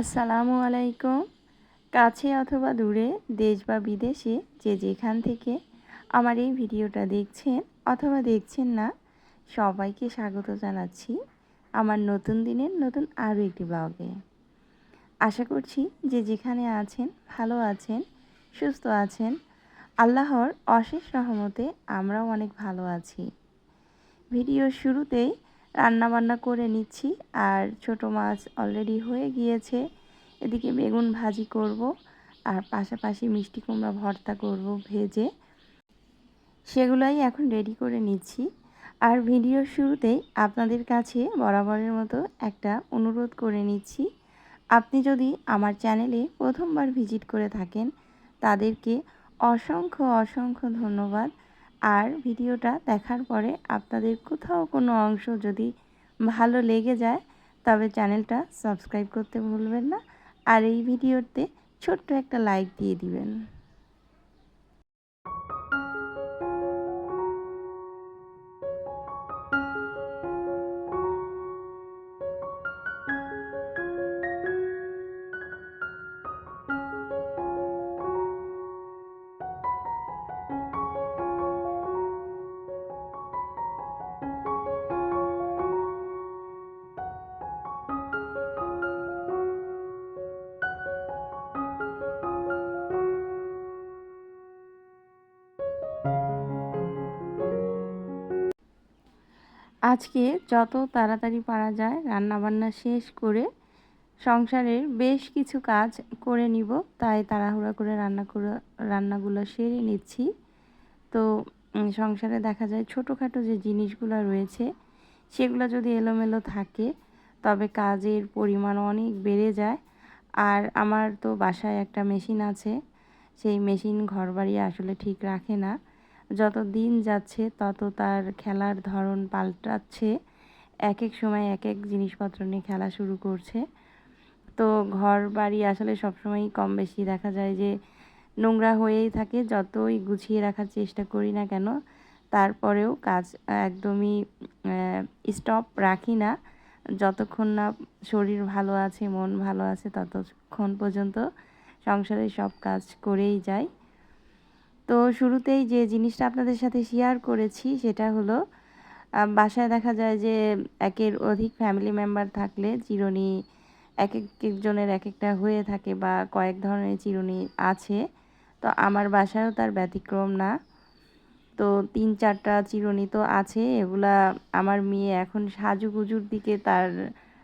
আসসালামু আলাইকুম। কাছে অথবা দূরে, দেশ বা বিদেশে যে যেখান থেকে আমার এই ভিডিওটা দেখছেন অথবা দেখছেন না, সবাইকে স্বাগত জানাচ্ছি আমার নতুন দিনের নতুন আরও একটি ব্লগে। আশা করছি যে যেখানে আছেন, ভালো আছেন, সুস্থ আছেন, আল্লাহর অশেষ রহমতে আমরাও অনেক ভালো আছি। ভিডিওর শুরুতেই রান্না বান্না করে নিচ্ছি। আর ছোট মাছ অলরেডি হয়ে গিয়েছে। এদিকে বেগুন ভাজি করব আর পাশাপাশি মিষ্টি কুমড়া ভর্তা করব ভেজে। সেগুলোই এখন রেডি করে নিচ্ছি। আর ভিডিওর শুরুতেই আপনাদের কাছে বরাবরের মতো একটা অনুরোধ করে নিচ্ছি। আপনি যদি আমার চ্যানেলে প্রথমবার ভিজিট করে থাকেন, তাদেরকে অসংখ্য অসংখ্য ধন্যবাদ। আর ভিডিওটা দেখার পরে আপনাদের কোথাও কোনো অংশ যদি ভালো লেগে যায়, তবে চ্যানেলটা সাবস্ক্রাইব করতে ভুলবেন না। আর এই ভিডিওতে ছোট্ট একটা লাইক দিয়ে দিবেন। আজকে যত তাড়াতাড়ি পারা যায়, রান্নাবান্না শেষ করে সংসারের বেশ কিছু কাজ করে নিব। তাই তাড়াহুড়া করে রান্না করে, রান্নাগুলো সেরে নিচ্ছি। তো সংসারে দেখা যায় ছোটোখাটো যে জিনিসগুলো রয়েছে, সেগুলো যদি এলোমেলো থাকে, তবে কাজের পরিমাণ অনেক বেড়ে যায়। আর আমার তো বাসায় একটা মেশিন আছে, সেই মেশিন ঘর বাড়ি আসলে ঠিক রাখে না। যত দিন যাচ্ছে, তত তার খেলার ধরন পাল্টাচ্ছে। এক এক সময় এক এক জিনিসপত্র নিয়ে খেলা শুরু করছে। তো ঘর বাড়ি আসলে সবসময়ই কম বেশি দেখা যায় যে, নোংরা হয়েই থাকে। যতই গুছিয়ে রাখার চেষ্টা করি না কেন, তারপরেও কাজ একদমই স্টপ রাখি না। যতক্ষণ না শরীর ভালো আছে, মন ভালো আছে, ততক্ষণ পর্যন্ত সংসারের সব কাজ করেই যাই। তো শুরুতেই যে জিনিসটা আপনাদের সাথে শেয়ার করেছি সেটা হলো বাসায় দেখা যায় যে একের অধিক ফ্যামিলি মেম্বার থাকলে চিরুনি এক একজনের এক একটা হয়ে থাকে বা কয়েক ধরনের চিরুনি আছে। তো আমার বাসায়ও তার ব্যতিক্রম না। তো তিন চারটা চিরুনি তো আছে, এগুলা আমার মেয়ে এখন সাজুগুজুর দিকে তার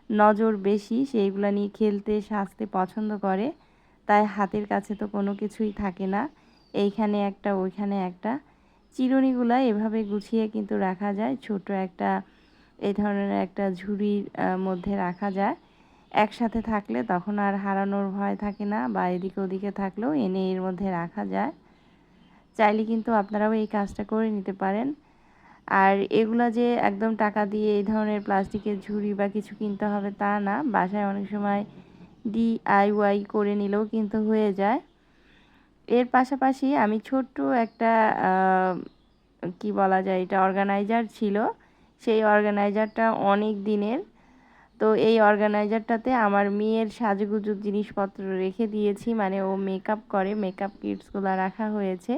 নজর বেশি সেইগুলা নিয়ে খেলতে, সাজতে পছন্দ করে। তাই হাতের কাছে তো কোনো কিছুই থাকে না। এইখানে একটা, ওইখানে একটা। চিরুনিগুলো এভাবে গুছিয়ে কিন্তু রাখা যায়। ছোট একটা এই ধরনের একটা ঝুড়ির মধ্যে রাখা যায়। একসাথে থাকলে তখন আর হারানোর ভয় থাকে না বা এদিকে ওদিকে থাকলেও এনে এর মধ্যে রাখা যায়। চাইলে কিন্তু আপনারাও এই কাজটা করে নিতে পারেন। আর এগুলো যে একদম টাকা দিয়ে এই ধরনের প্লাস্টিকের ঝুড়ি বা কিছু কিনতে হবে তা না। বাসায় অনেক সময় ডিআইওয়াই করে নিলেও কিন্তু হয়ে যায়। এর পাশাপাশি আমি ছোট্ট একটা কি বলা যায় এটা অর্গানাইজার ছিল। সেই অর্গানাইজারটা অনেক দিনের। তো এই অর্গানাইজারটাতে আমার মেয়ের সাজুগুজুর জিনিসপত্র রেখে দিয়েছি। মানে ও মেকআপ করে মেকআপ কিটসগুলো রাখা হয়েছে।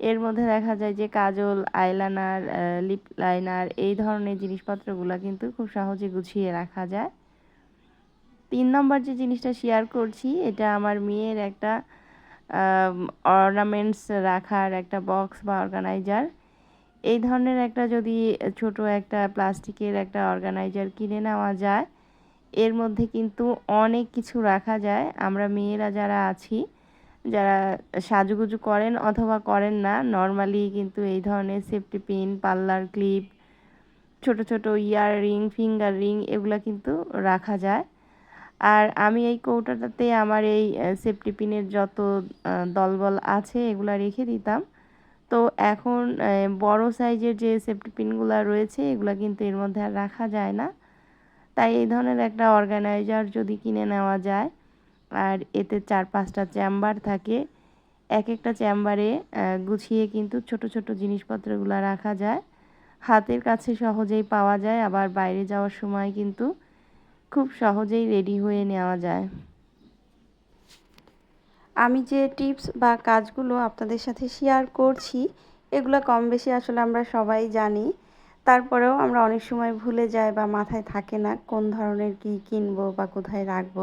এর মধ্যে দেখা যায় যে কাজল আইলানার লিপ লাইনার এই ধরনের জিনিসপত্রগুলো কিন্তু খুব সহজে গুছিয়ে রাখা যায়। তিন নম্বর যে জিনিসটা শেয়ার করছি, এটা আমার মেয়ের একটা অর্নামেন্টস রাখার একটা বক্স বা অর্গানাইজার এই ধরনের একটা যদি ছোট একটা প্লাস্টিকের একটা অর্গানাইজার কিনে নেওয়া যায়, এর মধ্যে কিন্তু অনেক কিছু রাখা যায়। আমরা মেয়েরা যারা আছি, যারা সাজুগুজু করেন অথবা করেন না নর্মালি কিন্তু এই ধরনের সেফটি পিন পার্লার ক্লিপ ছোট ছোট ইয়ার রিং ফিঙ্গার রিং এগুলো কিন্তু রাখা যায়। আর আমি এই কৌটাটাতে আমার এই সেফটি পিনের যত দলবল আছে এগুলো রেখে দিতাম। তো এখন বড় সাইজের যে সেফটি পিনগুলো রয়েছে এগুলো কিন্তু এর মধ্যে আর রাখা যায় না। তাই এই ধরনের একটা অর্গানাইজার যদি কিনে নেওয়া যায়, আর এতে চার পাঁচটা চেম্বার থাকে এক একটা চেম্বারে গুছিয়ে কিন্তু ছোট ছোট জিনিসপত্রগুলো রাখা যায়। হাতের কাছে সহজেই পাওয়া যায়, আবার বাইরে যাওয়ার সময় কিন্তু খুব সহজেই রেডি হয়ে নেওয়া যায়। আমি যে টিপস বা কাজগুলো আপনাদের সাথে শেয়ার করছি, এগুলো কম বেশি আসলে আমরা সবাই জানি। তারপরেও আমরা অনেক সময় ভুলে যাই বা মাথায় থাকে না কোন ধরনের কি কিনবো বা কোথায় রাখব।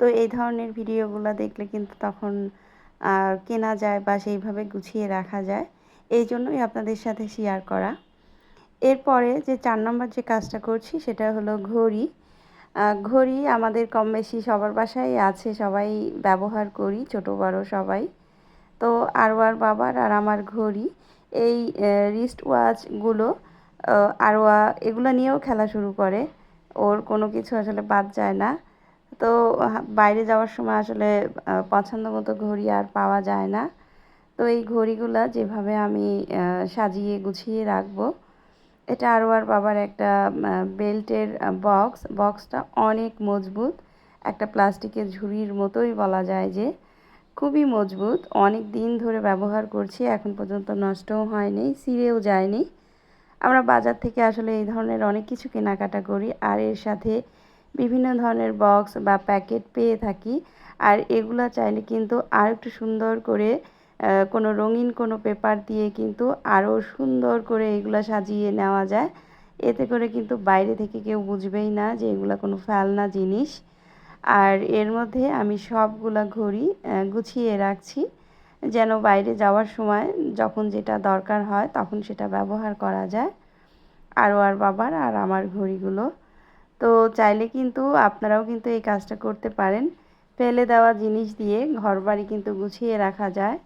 তো এই ধরনের ভিডিওগুলো দেখলে কিন্তু তখন কেনা যায় বা সেইভাবে গুছিয়ে রাখা যায়। এই জন্যই আপনাদের সাথে শেয়ার করা। এরপরে যে চার নম্বর যে কাজটা করছি সেটা হলো ঘড়ি। ঘড়ি আমাদের কম বেশি সবার বাসায় আছে, সবাই ব্যবহার করি, ছোট, বড় সবাই। তো আরওয়ার বাবার আর আমার ঘড়ি, এই রিস্ট ওয়াচগুলো আরওয়া এগুলো নিয়েও খেলা শুরু করে। ওর কোনো কিছু আসলে বাদ যায় না। তো বাইরে যাওয়ার সময় আসলে পছন্দ মতো ঘড়ি আর পাওয়া যায় না। তো এই ঘড়িগুলো যেভাবে আমি সাজিয়ে গুছিয়ে রাখব এটা আরও আর বাবার একটা বেল্টের বক্স। বক্সটা অনেক মজবুত। একটা প্লাস্টিকের ঝুড়ির মতোই বলা যায় যে। খুবই মজবুত। অনেক দিন ধরে ব্যবহার করছি, এখন পর্যন্ত নষ্টও হয়নি, ছিঁড়েও যায়নি। আমরা বাজার থেকে আসলে এই ধরনের অনেক কিছু কেনাকাটা করি, আর এর সাথে বিভিন্ন ধরনের বক্স বা প্যাকেট পেয়ে থাকি। আর এগুলো চাইলে কিন্তু আর একটু সুন্দর করে কোনো রঙিন কোনো পেপার দিয়ে কিন্তু আরও সুন্দর করে এগুলো সাজিয়ে নেওয়া যায়। এতে করে কিন্তু বাইরে থেকে কেউ বুঝবেই না যে এগুলো কোনো ফেলনা জিনিস। আর এর মধ্যে আমি সবগুলা ঘড়ি গুছিয়ে রাখছি যেন বাইরে যাওয়ার সময় যখন যেটা দরকার হয় তখন সেটা ব্যবহার করা যায়। আরও আর বাবার আর আমার ঘড়িগুলো। তো চাইলে কিন্তু আপনারাও কিন্তু এই কাজটা করতে পারেন। ফেলে দেওয়া জিনিস দিয়ে ঘর বাড়ি কিন্তু গুছিয়ে রাখা যায়।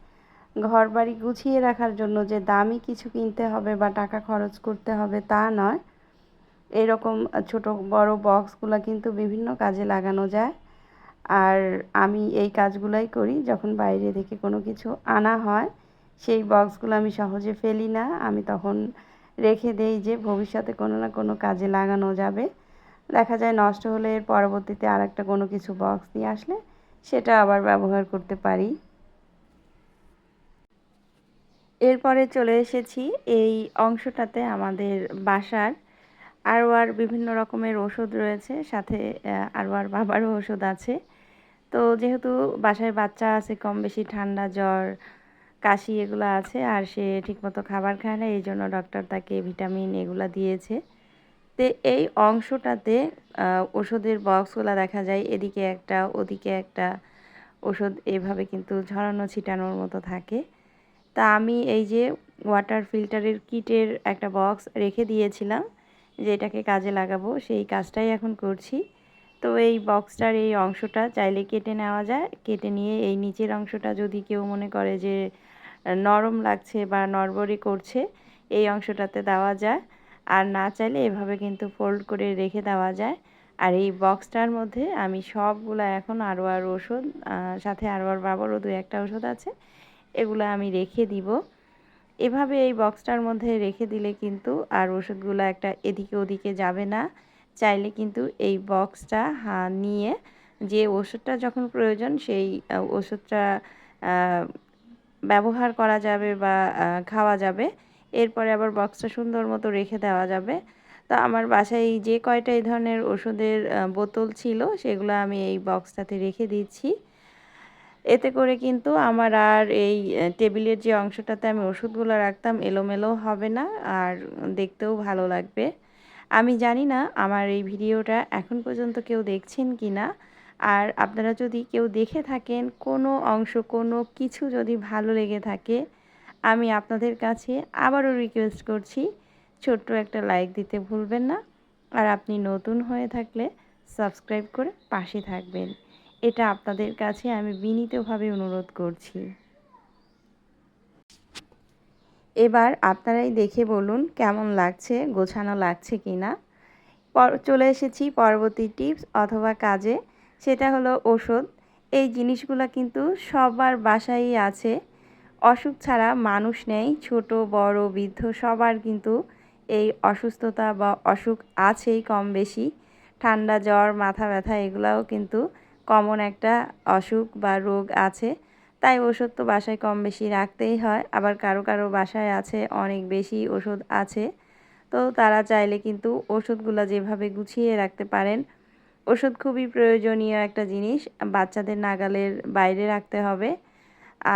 ঘর বাড়ি গুছিয়ে রাখার জন্য যে দামি কিছু কিনতে হবে বা টাকা খরচ করতে হবে তা নয়। এরকম ছোট বড় বক্সগুলো কিন্তু বিভিন্ন কাজে লাগানো যায়। আর আমি এই কাজগুলাই করি যখন বাইরে থেকে কোনো কিছু আনা হয়, সেই বক্সগুলো আমি সহজে ফেলি না। আমি তখন রেখে দেই যে ভবিষ্যতে কোনো না কোনো কাজে লাগানো যাবে। দেখা যায় নষ্ট হলে এর পরবর্তীতে আর একটা কোনো কিছু বক্স নিয়ে আসলে সেটা আবার ব্যবহার করতে পারি। এরপরে চলে এসেছি এই অংশটাতে আমাদের বাসার। আরও আর বিভিন্ন রকমের ওষুধ রয়েছে, সাথে আরও আর বাবারও ওষুধ আছে। তো যেহেতু বাসায় বাচ্চা আছে কম বেশি ঠান্ডা জ্বর, কাশি এগুলো আছে, আর সে ঠিকমতো খাবার খায় না, এই জন্য ডক্টর তাকে ভিটামিন এগুলো দিয়েছে। তো এই অংশটাতে ওষুধের বক্সগুলো দেখা যায়, এদিকে একটা, ওদিকে একটা ওষুধ এভাবে কিন্তু ঝরানো, ছিটানোর মতো থাকে। তা আমি এই যে ওয়াটার ফিল্টারের কিটের একটা বক্স রেখে দিয়েছিলাম যে এটাকে কাজে লাগাবো, সেই কাজটাই এখন করছি। তো এই বক্সটার এই অংশটা চাইলে কেটে নেওয়া যায়। কেটে নিয়ে এই নিচের অংশটা যদি কেউ মনে করে যে নরম লাগছে বা নড়বড়ি করছে, এই অংশটাতে দেওয়া যায়। আর না চাইলে এভাবে কিন্তু ফোল্ড করে রেখে দেওয়া যায়। আর এই বক্সটার মধ্যে আমি সবগুলো এখন আরও আর ওষুধ সাথে আরও আর বাবারও দু একটা ওষুধ আছে। এগুলো আমি রেখে দিব। এভাবে এই বক্সটার মধ্যে রেখে দিলে কিন্তু আর ওষুধগুলো একটা এদিকে ওদিকে যাবে না। চাইলে কিন্তু এই বক্সটা নিয়ে যে ওষুধটা যখন প্রয়োজন সেই ওষুধটা ব্যবহার করা যাবে বা খাওয়া যাবে। এরপরে আবার বক্সটা সুন্দর মতো রেখে দেওয়া যাবে। তো আমার বাসায় যে কয়টা এই ধরনের ওষুধের বোতল ছিল সেগুলো আমি এই বক্সটাতে রেখে দিচ্ছি। এতে করে কিন্তু আমার আর এই টেবিলের যে অংশটাতে আমি ওষুধগুলো রাখতাম এলোমেলো হবে না আর দেখতেও ভালো লাগবে। আমি জানি না আমার এই ভিডিওটা এখন পর্যন্ত কেউ দেখছেন কি না। আর আপনারা যদি কেউ দেখে থাকেন কোনো অংশ, কোনো কিছু যদি ভালো লেগে থাকে, আমি আপনাদের কাছে আবারও রিকোয়েস্ট করছি, ছোট্ট একটা লাইক দিতে ভুলবেন না। আর আপনি নতুন হয়ে থাকলে সাবস্ক্রাইব করে পাশে থাকবেন। এটা আপনাদের কাছে আমি বিনীতভাবে অনুরোধ করছি। এবার আপনারাই দেখে বলুন কেমন লাগছে, গোছানো লাগছে কি না চলে এসেছি পরবর্তী টিপস অথবা কাজে, সেটা হলো ওষুধ। এই জিনিসগুলো কিন্তু সবার বাসায়ই আছে। অসুখ ছাড়া মানুষ নেই, ছোট, বড়, বৃদ্ধ সবার কিন্তু এই অসুস্থতা বা অসুখ আছেই কম বেশি। ঠান্ডা জ্বর, মাথা ব্যথা, এগুলাও কিন্তু কমন একটা অসুখ বা রোগ আছে। তাই ওষুধ তো বাসায় কম বেশি রাখতেই হয়। আবার কারও কারও বাসায় আছে, অনেক বেশি ওষুধ আছে। তো তারা চাইলে কিন্তু ওষুধগুলো যেভাবে গুছিয়ে রাখতে পারেন। ওষুধ খুবই প্রয়োজনীয় একটা জিনিস। বাচ্চাদের নাগালের বাইরে রাখতে হবে।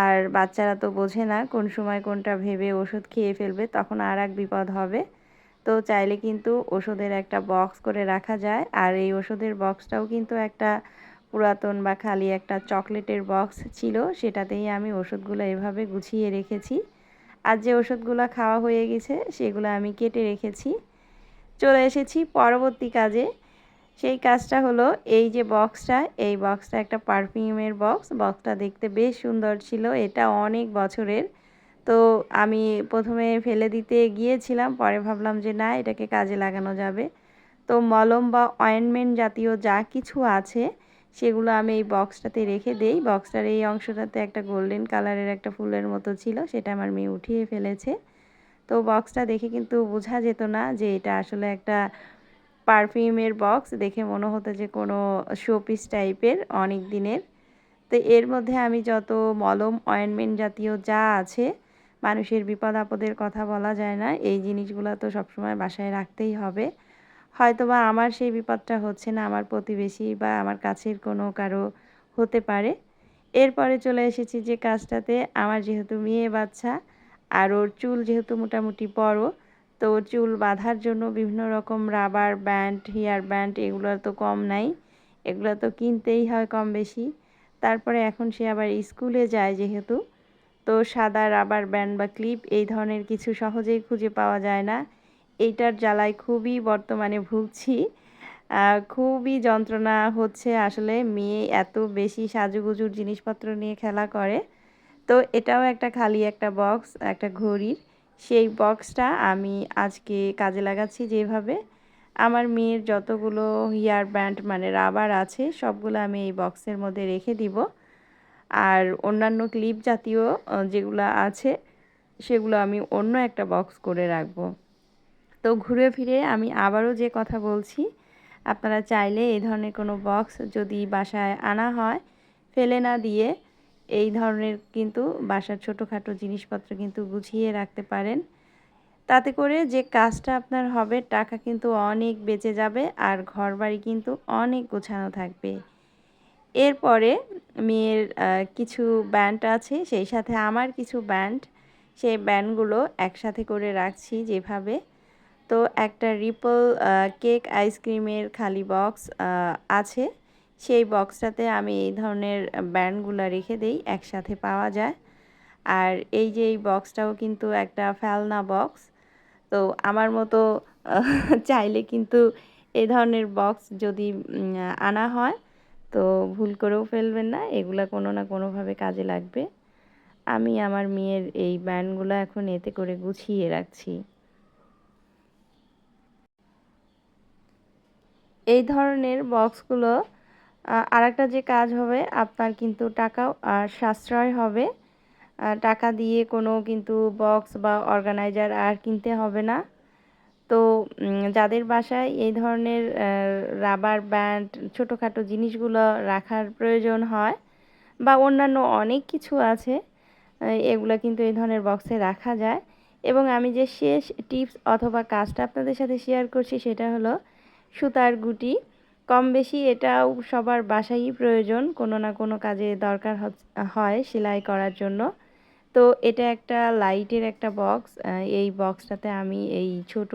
আর বাচ্চারা তো বোঝে না কোন সময় কোনটা ভেবে ওষুধ খেয়ে ফেলবে, তখন আর এক বিপদ হবে। তো চাইলে কিন্তু ওষুধের একটা বক্স করে রাখা যায়। আর এই ওষুধের বক্সটাও কিন্তু একটা পুরাতন বা খালি একটা চকলেটের বক্স ছিল, সেটাতেই আমি ওষুধগুলো এভাবে গুছিয়ে রেখেছি। আর যে ওষুধগুলো খাওয়া হয়ে গেছে, সেগুলো আমি কেটে রেখেছি। চলে এসেছি পরবর্তী কাজে। সেই কাজটা হলো, এই যে বক্সটা, এই বক্সটা একটা পারফিউমের বক্স। বক্সটা দেখতে বেশ সুন্দর ছিল, এটা অনেক বছরের। তো আমি প্রথমে ফেলে দিতে গিয়েছিলাম, পরে ভাবলাম যে না, এটাকে কাজে লাগানো যাবে। তো মলম বা অয়েনমেন্ট জাতীয় যা কিছু আছে সেগুলো আমি এই বক্সটাতে রেখে দেই। বক্সটার এই অংশটাতে একটা গোল্ডেন কালারের একটা ফুলের মতো ছিল, সেটা আমার মেয়ে উঠিয়ে ফেলেছে। তো বক্সটা দেখে কিন্তু বোঝা যেত না যে এটা আসলে একটা পারফিউমের বক্স দেখে মনে হতো যে কোনো শোপিস টাইপের অনেক দিনের। তো এর মধ্যে আমি যত মলম অয়েনমেন্ট জাতীয় যা আছে, মানুষের বিপদ আপদের কথা বলা যায় না। এই জিনিসগুলো তো সবসময় বাসায় রাখতেই হবে। হয়তো বা আমার সেই বিপদটা হচ্ছে না আমার প্রতিবেশী বা আমার কাছের কোনো কারও হতে পারে। এরপরে চলে এসেছি যে কাজটাতে। আমার যেহেতু মেয়ে বাচ্চা আর ওর চুল যেহেতু মোটামুটি বড়, তো চুল বাঁধার জন্য বিভিন্ন রকম রাবার ব্যান্ড, হেয়ার ব্যান্ড এগুলো তো কম নাই। এগুলো তো কিনতেই হয় কম বেশি। তারপরে এখন সে আবার স্কুলে যায় যেহেতু। তো সাদা রাবার ব্যান্ড বা ক্লিপ এই ধরনের কিছু সহজেই খুঁজে পাওয়া যায় না। এইটার জ্বালায় খুবই বর্তমানে ভুগছি। খুবই যন্ত্রণা হচ্ছে আসলে মেয়ে এত বেশি সাজুগুজুর জিনিসপত্র নিয়ে খেলা করে। তো এটাও একটা খালি একটা বক্স একটা ঘড়ির। সেই বক্সটা আমি আজকে কাজে লাগাচ্ছি যেভাবে। আমার মেয়ের যতগুলো হেয়ার ব্যান্ড মানে রাবার আছে, সবগুলো আমি এই বক্সের মধ্যে রেখে দিব। আর অন্যান্য ক্লিপ জাতীয় যেগুলো আছে, সেগুলো আমি অন্য একটা বক্স করে রাখব। তো ঘুরে ফিরে আমি আবারও যে কথা বলছি, আপনারা চাইলে এই ধরনের কোনো বক্স যদি বাসায় আনা হয়, ফেলে না দিয়ে এই ধরনের কিন্তু বাসার ছোটোখাটো জিনিসপত্র কিন্তু গুছিয়ে রাখতে পারেন। তাতে করে যে কাজটা আপনার হবে, টাকা কিন্তু অনেক বেঁচে যাবে আর ঘর বাড়ি কিন্তু অনেক গোছানো থাকবে। এরপরে মেয়ের কিছু ব্যান্ড আছে, সেই সাথে আমার কিছু ব্যান্ড সেই ব্যান্ডগুলো একসাথে করে রাখছি যেভাবে তো একটা রিপল কেক আইসক্রিমের খালি বক্স আছে। সেই বক্সটাতে আমি এই ধরনের ব্যান্ডগুলো রেখে দেই, একসাথে পাওয়া যায়। আর এই যে এই বক্সটাও কিন্তু একটা ফেলনা বক্স তো আমার মতো চাইলে কিন্তু এই ধরনের বক্স যদি আনা হয়, তো ভুল করেও ফেলবেন না, এগুলা কোনো না কোনোভাবে কাজে লাগবে। আমি আমার মেয়ের এই ব্যান্ডগুলো এখন এতে করে গুছিয়ে রাখছি। এই ধরনের বক্সগুলো আর একটা যে কাজ হবে, আপনার কিন্তু টাকাও সাশ্রয় হবে। টাকা দিয়ে কোনো কিন্তু বক্স বা অর্গানাইজার আর কিনতে হবে না। তো যাদের বাসায় এই ধরনের রাবার ব্যান্ড, ছোটোখাটো জিনিসগুলো রাখার প্রয়োজন হয় বা অন্যান্য অনেক কিছু আছে এগুলো কিন্তু এই ধরনের বক্সে রাখা যায়। এবং আমি যে শেষ টিপস অথবা কাজটা আপনাদের সাথে শেয়ার করছি সেটা হলো সুতার গুটি। কম বেশি এটাও সবার বাসায়ই প্রয়োজন, কোনো না কোনো কাজে দরকার হয় সেলাই করার জন্য। তো এটা একটা লাইটের একটা বক্স এই বক্সটাতে আমি এই ছোট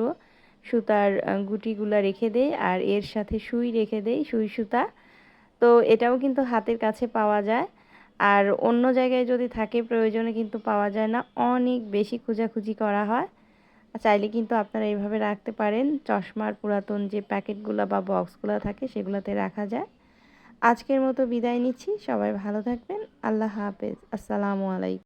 সুতার গুটিগুলো রেখে দেই আর এর সাথে সুই রেখে দেই, সুই সুতা। তো এটাও কিন্তু হাতের কাছে পাওয়া যায়। আর অন্য জায়গায় যদি থাকে প্রয়োজনে কিন্তু পাওয়া যায় না, অনেক বেশি খোঁজাখুঁজি করা হয়। চাইলে কিন্তু আপনারা এইভাবে রাখতে পারেন। চশমার পুরাতন যে প্যাকেটগুলো বা বক্সগুলো থাকে, সেগুলোতে রাখা যায়। আজকের মতো বিদায় নিচ্ছি। সবাই ভালো থাকবেন। আল্লাহ হাফেজ। আসসালামু আলাইকুম।